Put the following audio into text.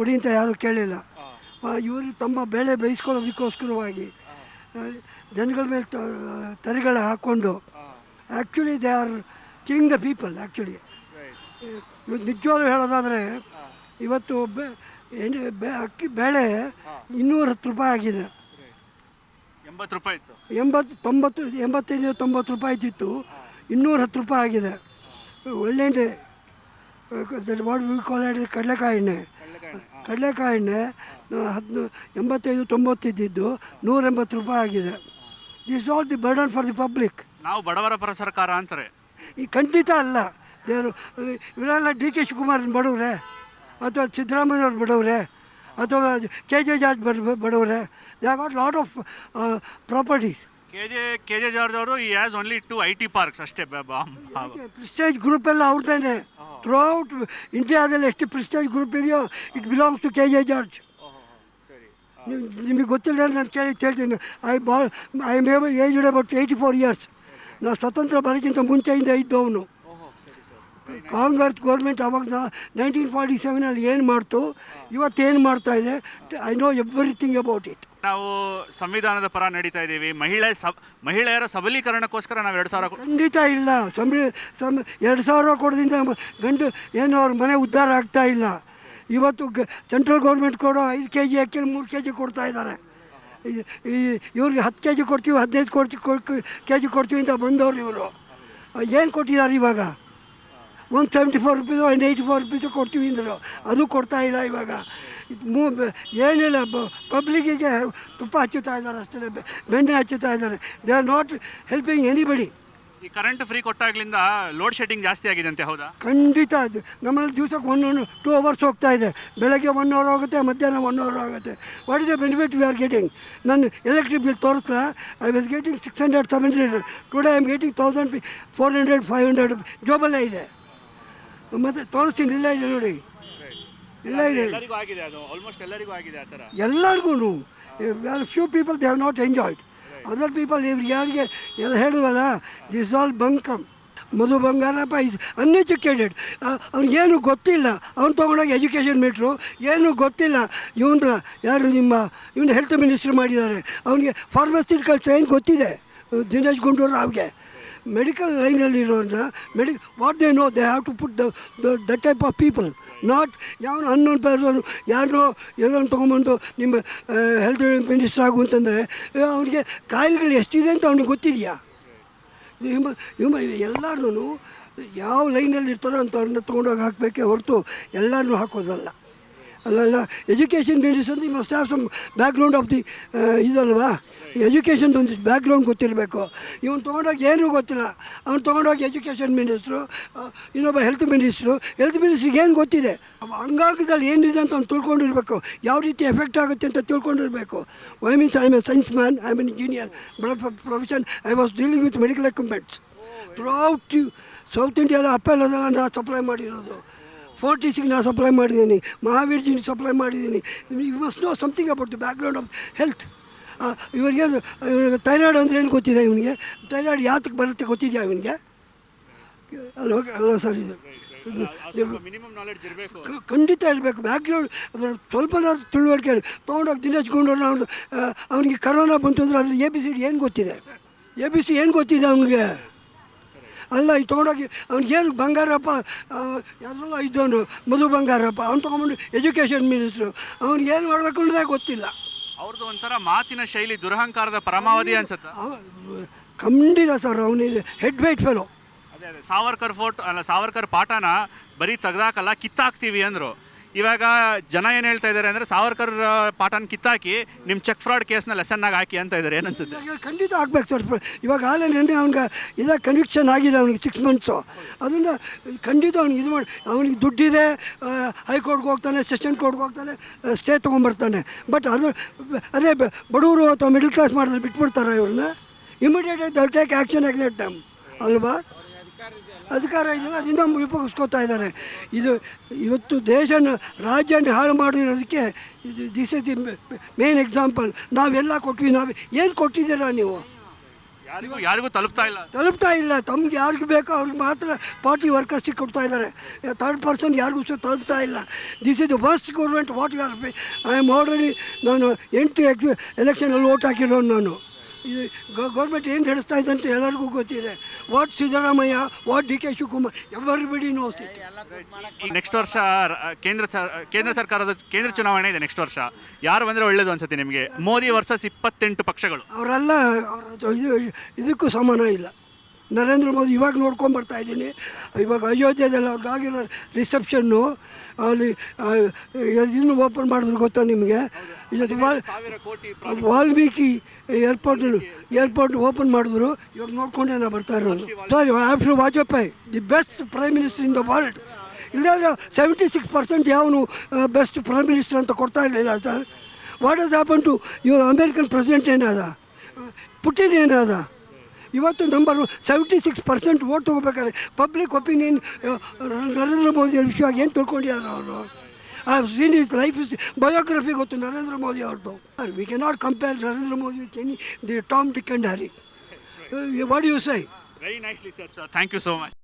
ಕೊಡಿ ಅಂತ ಯಾರು ಕೇಳಿಲ್ಲ. ಇವರು ತಮ್ಮ ಬೆಳೆ ಬೇಯಿಸ್ಕೊಳ್ಳೋದಕ್ಕೋಸ್ಕರವಾಗಿ ಜನಗಳ ಮೇಲೆ ತೆರೆಗಳ ಹಾಕ್ಕೊಂಡು actually they are king the people actually ಇವತ್ತು ನಿಜವಾಗ್ಲೂ ಹೇಳೋದಾದರೆ ಇವತ್ತು ಬೆ ಅಕ್ಕಿ ಬೇಳೆ ಇನ್ನೂರ ಹತ್ತು ರೂಪಾಯಿ ಆಗಿದೆ. ಎಂಬತ್ತು ರೂಪಾಯಿ ಎಂಬತ್ತು ತೊಂಬತ್ತು ಎಂಬತ್ತೈದು ತೊಂಬತ್ತು ರೂಪಾಯಿ ಇದ್ದಿತ್ತು. ಇನ್ನೂರ ಹತ್ತು ರೂಪಾಯಿ ಆಗಿದೆ. ಒಳ್ಳೆಣ್ಣೆ ವಾಟ್ ವಿ ಕಾಲ್ ಇಟ್ ಕಡಲೆಕಾಯಿ ಎಣ್ಣೆ. ಕಡಲೆಕಾಯಿ ಎಣ್ಣೆ ಹದಿನ ಎಂಬತ್ತೈದು ತೊಂಬತ್ತು ಇದ್ದಿದ್ದು ನೂರ ಎಂಬತ್ತು ರೂಪಾಯಿ ಆಗಿದೆ. This all the burden for the public ನಾವು ಬಡವರ ಪರ ಸರ್ಕಾರ ಅಂತಾರೆ. ಈ ಖಂಡಿತ ಅಲ್ಲ. ದೇವರು ಇವರೆಲ್ಲ ಡಿ ಕೆ ಶಿವಕುಮಾರ್ ಬಡವ್ರೆ ಅಥವಾ ಸಿದ್ದರಾಮಯ್ಯವ್ರು ಬಡವ್ರೆ ಅಥವಾ ಕೆ ಜೆ ಜಾರ್ಜ್ ಬಡ ಬಡವ್ರೆ they got lot of properties K J K J George ಅವರು ಈ as only to I T parks ಅಷ್ಟೇ ಪ್ರಿಸ್ಟೇಜ್ ಗ್ರೂಪ್ ಎಲ್ಲ ಅವ್ರದ್ದೇನೆ. ಥ್ರೂ ಔಟ್ ಇಂಡಿಯಾದಲ್ಲಿ ಎಷ್ಟು ಪ್ರಿಸ್ಟೇಜ್ ಗ್ರೂಪ್ ಇದೆಯೋ it belongs to K J George ನೀವು ನಿಮಗೆ ಗೊತ್ತಿಲ್ಲ ನಾನು ಕೇಳಿ ಹೇಳ್ತೀನಿ. I ball I may age about eighty four years ನಾನು ಸ್ವತಂತ್ರ ಬರೋಕ್ಕಿಂತ ಮುಂಚೆಯಿಂದ ಇದ್ದವನು. ಕಾಂಗ್ರೆಸ್ ಗೌರ್ಮೆಂಟ್ ಅವಾಗ ನೈನ್ಟೀನ್ ಫಾರ್ಟಿ ಸೆವೆನಲ್ಲಿ ಏನು ಮಾಡ್ತು? ಇವತ್ತೇನು ಮಾಡ್ತಾ ಇದೆ? I know everything about it ನಾವು ಸಂವಿಧಾನದ ಪರ ನಡೀತಾ ಇದ್ದೀವಿ. ಮಹಿಳೆ ಸಬ್ ಮಹಿಳೆಯರ ಸಬಲೀಕರಣಕ್ಕೋಸ್ಕರ ನಾವು ಎರಡು ಸಾವಿರ ಖಂಡಿತ ಇಲ್ಲ. ಸಂಬಳ ಸಂ ಎರಡು ಸಾವಿರ ಕೊಡೋದ್ರಿಂದ ಗಂಡು ಏನು ಅವ್ರ ಮನೆ ಉದ್ಧಾರ ಆಗ್ತಾ ಇಲ್ಲ. ಇವತ್ತು ಗ ಸೆಂಟ್ರಲ್ ಗೌರ್ಮೆಂಟ್ ಕೊಡೋ ಐದು ಕೆ ಜಿ ಅಕ್ಕಿ ಮೂರು ಕೆ ಜಿ ಕೊಡ್ತಾ ಇದ್ದಾರೆ. ಈ- ಈ ಇವ್ರಿಗೆ ಹತ್ತು ಕೆ ಜಿ ಕೊಡ್ತೀವಿ ಹದಿನೈದು ಕೊಡ್ತೀವಿ ಕೆ ಜಿ ಕೊಡ್ತೀವಿ ಅಂತ ಬಂದವ್ರು ಇವರು. ಏನು ಕೊಟ್ಟಿದ್ದಾರೆ ಇವಾಗ? One seventy four rupees and eighty four rupees ಕೊಡ್ತೀವಿ ಅಂದರು. ಅದು ಕೊಡ್ತಾ ಇಲ್ಲ ಇವಾಗ. ಮೂ ಏನಿಲ್ಲ ಪಬ್ಲಿಕ್ಕಿಗೆ ತುಪ್ಪ ಹಚ್ಚುತ್ತಾ ಇದ್ದಾರೆ ಅಷ್ಟೇ ಬೆಣ್ಣೆ ಹಚ್ಚುತ್ತಾ ಇದ್ದಾರೆ. They are not helping anybody ಈ ಕರೆಂಟ್ ಫ್ರೀ ಕೊಟ್ಟಾಗ್ಲಿಂದ ಲೋಡ್ ಶೆಡ್ಡಿಂಗ್ ಜಾಸ್ತಿ ಆಗಿದೆ ಅಂತೆ ಹೌದಾ? ಖಂಡಿತ ಅದು. ನಮ್ಮಲ್ಲಿ ದಿವಸಕ್ಕೆ ಒನ್ ಒನ್ ಟೂ ಅವರ್ಸ್ ಹೋಗ್ತಾ ಇದೆ. ಬೆಳಗ್ಗೆ ಒನ್ ಅವರ್ ಆಗುತ್ತೆ ಮಧ್ಯಾಹ್ನ ಒನ್ ಅವರ್ ಆಗುತ್ತೆ. What is the benefit we are getting ನನ್ನ ಎಲೆಕ್ಟ್ರಿಕ್ ಬಿಲ್ ತೋರಿಸ್ತಾ I was getting six hundred seven hundred today I am getting thousand four hundred five hundred ಜೋಬಲ್ಲೇ ಇದೆ. ಮತ್ತು ತೋರಿಸ್ತೀನಿ ಇಲ್ಲ ಇದೆ ನೋಡಿ. ಇಲ್ಲ ಇದೆ. ಎಲ್ಲರಿಗೂ ಆಗಿದೆ ಅದು? ಆಲ್ಮೋಸ್ಟ್ ಎಲ್ಲರಿಗೂ ಆಗಿದೆ ಆ ಥರ? ಎಲ್ಲರಿಗೂ few people they have not enjoyed other people ಇವ್ರು ಯಾರಿಗೆ ಎಲ್ಲ ಹೇಳುವಲ್ಲ this all bunkum Madhu Bangarappa is uneducated ಅವ್ನಿಗೇನು ಗೊತ್ತಿಲ್ಲ. ಅವ್ನು ತೊಗೊಂಡೋಗಿ ಎಜುಕೇಷನ್ ಮೀಟ್ರು ಏನು ಗೊತ್ತಿಲ್ಲ. ಇವನ ಯಾರು ನಿಮ್ಮ ಇವನು ಹೆಲ್ತ್ ಮಿನಿಸ್ಟ್ರ್ ಮಾಡಿದ್ದಾರೆ. ಅವನಿಗೆ ಫಾರ್ಮಸಿಟಿಕಲ್ ಏನು ಗೊತ್ತಿದೆ. ದಿನೇಶ್ ಗುಂಡೂರು ಅವ್ಗೆ ಮೆಡಿಕಲ್ ಲೈನಲ್ಲಿರೋರನ್ನ ಮೆಡಿ what they know they have to put the the type of people not ಯಾವನು ಅನ್ನೋನ್ ಪರ್ಸನ್ ಯಾರನ್ನೋ ಎಲ್ಲೋ ತೊಗೊಂಬಂದು ನಿಮ್ಮ ಹೆಲ್ತ್ ಮಿನಿಸ್ಟರ್ ಆಗು ಅಂತಂದರೆ ಅವನಿಗೆ ಕಾಯಿಲೆಗಳು ಎಷ್ಟಿದೆ ಅಂತ ಅವ್ನಿಗೆ ಗೊತ್ತಿದೆಯಾ? ಇವ ಇವ ಎಲ್ಲರೂ ಯಾವ ಲೈನಲ್ಲಿ ಇರ್ತಾರೋ ಅಂಥವ್ರನ್ನ ತೊಗೊಂಡೋಗಿ ಹಾಕಬೇಕೇ ಹೊರತು ಎಲ್ಲರನ್ನೂ ಹಾಕೋದಲ್ಲ. ಎಜುಕೇಷನ್ ಮಿನಿಸ್ಟರ್ ಈ must have some background of the ಇದಲ್ವಾ? Education ಒಂದು ಬ್ಯಾಕ್ಗ್ರೌಂಡ್ ಗೊತ್ತಿರಬೇಕು. ಇವನು ತೊಗೊಂಡೋಗಿ ಏನೂ ಗೊತ್ತಿಲ್ಲ. ಅವ್ನು ತೊಗೊಂಡೋಗಿ ಎಜುಕೇಷನ್ ಮಿನಿಸ್ಟ್ರು ಇನ್ನೊಬ್ಬ ಹೆಲ್ತ್ ಮಿನಿಸ್ಟ್ರು ಹೆಲ್ತ್ ಮಿನಿಸ್ಟ್ರಿಗೆ ಏನು ಗೊತ್ತಿದೆ? ಅಂಗಾಂಗದಲ್ಲಿ ಏನಿದೆ ಅಂತ ಅವ್ನು ತಿಳ್ಕೊಂಡಿರಬೇಕು. ಯಾವ ರೀತಿ ಎಫೆಕ್ಟ್ ಆಗುತ್ತೆ ಅಂತ ತಿಳ್ಕೊಂಡಿರಬೇಕು. I means I am a science man I am an engineer profession I was dealing with medical equipments throughout south ಇಂಡಿಯಾದ ಅಪ್ಪೆಲ್ಲದೆಲ್ಲ ನಾನು ಸಪ್ಲೈ ಮಾಡಿರೋದು. ಫೋರ್ಟಿಸಿಗೆ ನಾನು ಸಪ್ಲೈ ಮಾಡಿದ್ದೀನಿ. ಮಹಾವೀರ್ಜಿಗೆ ಸಪ್ಲೈ ಮಾಡಿದ್ದೀನಿ. You must know something about the background of health ಇವರಿಗೆ ಇವ್ರಿಗೆ ಥೈರಾಯ್ಡ್ ಅಂದರೆ ಏನು ಗೊತ್ತಿದೆ ಇವನಿಗೆ? ಥೈರಾಯ್ಡ್ ಯಾತಕ್ಕೆ ಬರುತ್ತೆ ಗೊತ್ತಿದೆಯಾ ಇವನಿಗೆ? ಅಲ್ಲ ಅಲ್ಲ ಸರ್ ಇದು. ಖಂಡಿತ ಇರಬೇಕು. ಬ್ಯಾಕ್ಗ್ರೌಂಡ್ ಅದ್ರ ಸ್ವಲ್ಪ ತಿಳುವಳಿಕೆ ತೊಗೊಂಡೋಗಿ ದಿನೇಶ್ ಹಚ್ಕೊಂಡು ಅವನು ಅವನಿಗೆ ಕರೋನಾ ಬಂತು ಅಂದರೆ ಅದ್ರ ಎ ಬಿ ಸಿ ಡಿ ಏನು ಗೊತ್ತಿದೆ? ಎ ಬಿ ಸಿ ಏನು ಗೊತ್ತಿದೆ ಅವನಿಗೆ? ಅಲ್ಲ ಈ ತೊಗೊಂಡೋಗಿ ಅವ್ನಿಗೇನು ಬಂಗಾರಪ್ಪ ಯಾವುದ್ರಲ್ಲ ಇದ್ದವನು ಮಧು ಬಂಗಾರಪ್ಪ ಅವ್ನು ತೊಗೊಂಡು ಎಜುಕೇಷನ್ ಮಿನಿಸ್ಟ್ರು ಅವ್ನಿಗೆ ಏನು ಮಾಡಬೇಕು ಅನ್ನೋದೇ ಗೊತ್ತಿಲ್ಲ. ಅವ್ರದ್ದು ಒಂಥರ ಮಾತಿನ ಶೈಲಿ ದುರಹಂಕಾರದ ಪರಮಾವಧಿ ಅನ್ಸುತ್ತೆ? ಖಂಡಿತ ಸರ್ ಅವನಿಗೆ ಹೆಡ್ ವೈಟ್ ಫೆಲೋ ಅದೇ ಅದೇ ಸಾವರ್ಕರ್ ಫೋಟೋ ಅಲ್ಲ ಸಾವರ್ಕರ್ ಪಾಠನ ಬರೀ ತೆಗ್ದಾಕಲ್ಲ ಕಿತ್ತಾಕ್ತೀವಿ ಅಂದರು. ಇವಾಗ ಜನ ಏನು ಹೇಳ್ತಾ ಇದ್ದಾರೆ ಅಂದರೆ ಸಾವರ್ಕರ್ ಪಾಠನ ಕಿತ್ತಾಕಿ ನಿಮ್ಮ ಚೆಕ್ ಫ್ರಾಡ್ ಕೇಸ್ನ ಲೆಸನ್ನಾಗಿ ಹಾಕಿ ಅಂತ ಇದ್ದಾರೆ ಏನನ್ಸುತ್ತೆ? ಖಂಡಿತ ಆಗ್ಬೇಕು ಸರ್. ಇವಾಗ ಆಲೇ ನೆನ್ನೆ ಅವ್ನಿಗೆ ಇದಾಗ ಕನ್ವಿಕ್ಷನ್ ಆಗಿದೆ ಅವ್ನಿಗೆ ಸಿಕ್ಸ್ ಮಂತ್ಸು ಅದನ್ನು ಖಂಡಿತ ಅವ್ನಿಗೆ ಇದು ಮಾಡಿ ಅವನಿಗೆ ದುಡ್ಡಿದೆ ಹೈಕೋರ್ಟ್ಗೆ ಹೋಗ್ತಾನೆ ಸೆಷನ್ ಕೋರ್ಟ್ಗೆ ಹೋಗ್ತಾನೆ ಸ್ಟೇ ತೊಗೊಂಬರ್ತಾನೆ. ಬಟ್ ಅದು, ಅದೇ ಬಡವರು ಅಥವಾ ಮಿಡಲ್ ಕ್ಲಾಸ್ ಮಾಡಿದ್ರೆ ಬಿಟ್ಬಿಡ್ತಾರೆ ಇವ್ರನ್ನ? ಇಮಿಡಿಯೇಟ್ ಆಗಿ ಆ್ಯಕ್ಷನ್ ಆಗಲಿ ಟೈಮ್ ಅಲ್ವಾ? ಅಧಿಕಾರ ಇದೆಯಲ್ಲ ಅದರಿಂದ ಉಪಯೋಗಿಸ್ಕೋತಾ ಇದ್ದಾರೆ. ಇದು ಇವತ್ತು ದೇಶನ ರಾಜ್ಯನ ಹಾಳು ಮಾಡಿರೋದಕ್ಕೆ ಇದು this is the main example ನಾವೆಲ್ಲ ಕೊಟ್ವಿ ನಾವು ಏನು ಕೊಟ್ಟಿದ್ದೀರ ನೀವು? ಯಾರಿಗೂ ಯಾರಿಗೂ ತಲುಪ್ತಾ ಇಲ್ಲ. ತಲುಪ್ತಾ ಇಲ್ಲ. ತಮ್ಗೆ ಯಾರಿಗೆ ಬೇಕೋ ಅವ್ರಿಗೆ ಮಾತ್ರ ಪಾರ್ಟಿ ವರ್ಕರ್ಸಿಗೆ ಕೊಡ್ತಾ ಇದ್ದಾರೆ. ಥರ್ಡ್ ಪರ್ಸನ್ ಯಾರಿಗೂ ಸಹ ತಲುಪ್ತಾ ಇಲ್ಲ. This is the worst government what you are I am already ನಾನು ಎಂಟು ಎಕ್ಸ್ ಎಲೆಕ್ಷನಲ್ಲಿ ಓಟ್ ಹಾಕಿರೋನು ನಾನು. ಇದು ಗೌರ್ಮೆಂಟ್ ಏನು ನಡೆಸ್ತಾ ಇದೆ ಅಂತ ಎಲ್ಲರಿಗೂ ಗೊತ್ತಿದೆ. What Siddaramaiah what D K Shivakumar everybody ಬಿಡಿ ಇಟ್ ನೆಕ್ಸ್ಟ್ ವರ್ಷ ಕೇಂದ್ರ ಕೇಂದ್ರ ಸರ್ಕಾರದ ಕೇಂದ್ರ ಚುನಾವಣೆ ಇದೆ ನೆಕ್ಸ್ಟ್ ವರ್ಷ. ಯಾರು ಬಂದರೆ ಒಳ್ಳೇದು ಅನ್ಸುತ್ತೆ ನಿಮಗೆ? ಮೋದಿ ವರ್ಸಸ್ ಇಪ್ಪತ್ತೆಂಟು ಪಕ್ಷಗಳು. ಅವರೆಲ್ಲ ಅವ್ರ ಇದು ಇದಕ್ಕೂ ಸಮಾನ ಇಲ್ಲ. ನರೇಂದ್ರ ಮೋದಿ ಇವಾಗ ನೋಡ್ಕೊಂಡು ಬರ್ತಾ ಇದ್ದೀನಿ. ಇವಾಗ ಅಯೋಧ್ಯೆದಲ್ಲಿ ಅವ್ರಿಗಾಗಿರೋ ರಿಸೆಪ್ಷನ್ನು ಅಲ್ಲಿ ಇದನ್ನು ಓಪನ್ ಮಾಡಿದ್ರು ಗೊತ್ತಾ ನಿಮಗೆ? ಇವತ್ತು ವಾಲ್ ವಾಲ್ಮೀಕಿ ಏರ್ಪೋರ್ಟ್ ಏರ್ಪೋರ್ಟ್ ಓಪನ್ ಮಾಡಿದ್ರು. ಇವಾಗ ನೋಡ್ಕೊಂಡೆ ನಾನು ಬರ್ತಾ ಇರೋದು. Sir after Vajpayee the best prime minister in the world ಇಲ್ಲಾದ್ರೆ ಸೆವೆಂಟಿ ಸಿಕ್ಸ್ ಪರ್ಸೆಂಟ್ ಯಾವನು ಬೆಸ್ಟ್ ಪ್ರೈಮ್ ಮಿನಿಸ್ಟರ್ ಅಂತ ಕೊಡ್ತಾ ಇರಲಿಲ್ಲ sir what is happen to ಇವರು ಅಮೇರಿಕನ್ ಪ್ರೆಸಿಡೆಂಟ್ ಏನಾದ? ಪುಟಿನ್ ಏನಾದ? ಇವತ್ತು number seventy six percent vote ತೊಗೋಬೇಕಾದ್ರೆ public opinion Narendra Modi ವಿಷಯವಾಗಿ ಏನು ತಿಳ್ಕೊಂಡಿದ್ದಾರೆ ಅವರು. ಆ scene is life is biography ಗೊತ್ತು ನರೇಂದ್ರ ಮೋದಿ ಅವ್ರದ್ದು we can not compare Narendra Modi with any the Tom Dick and Harry what you say very nicely sir sir thank you so much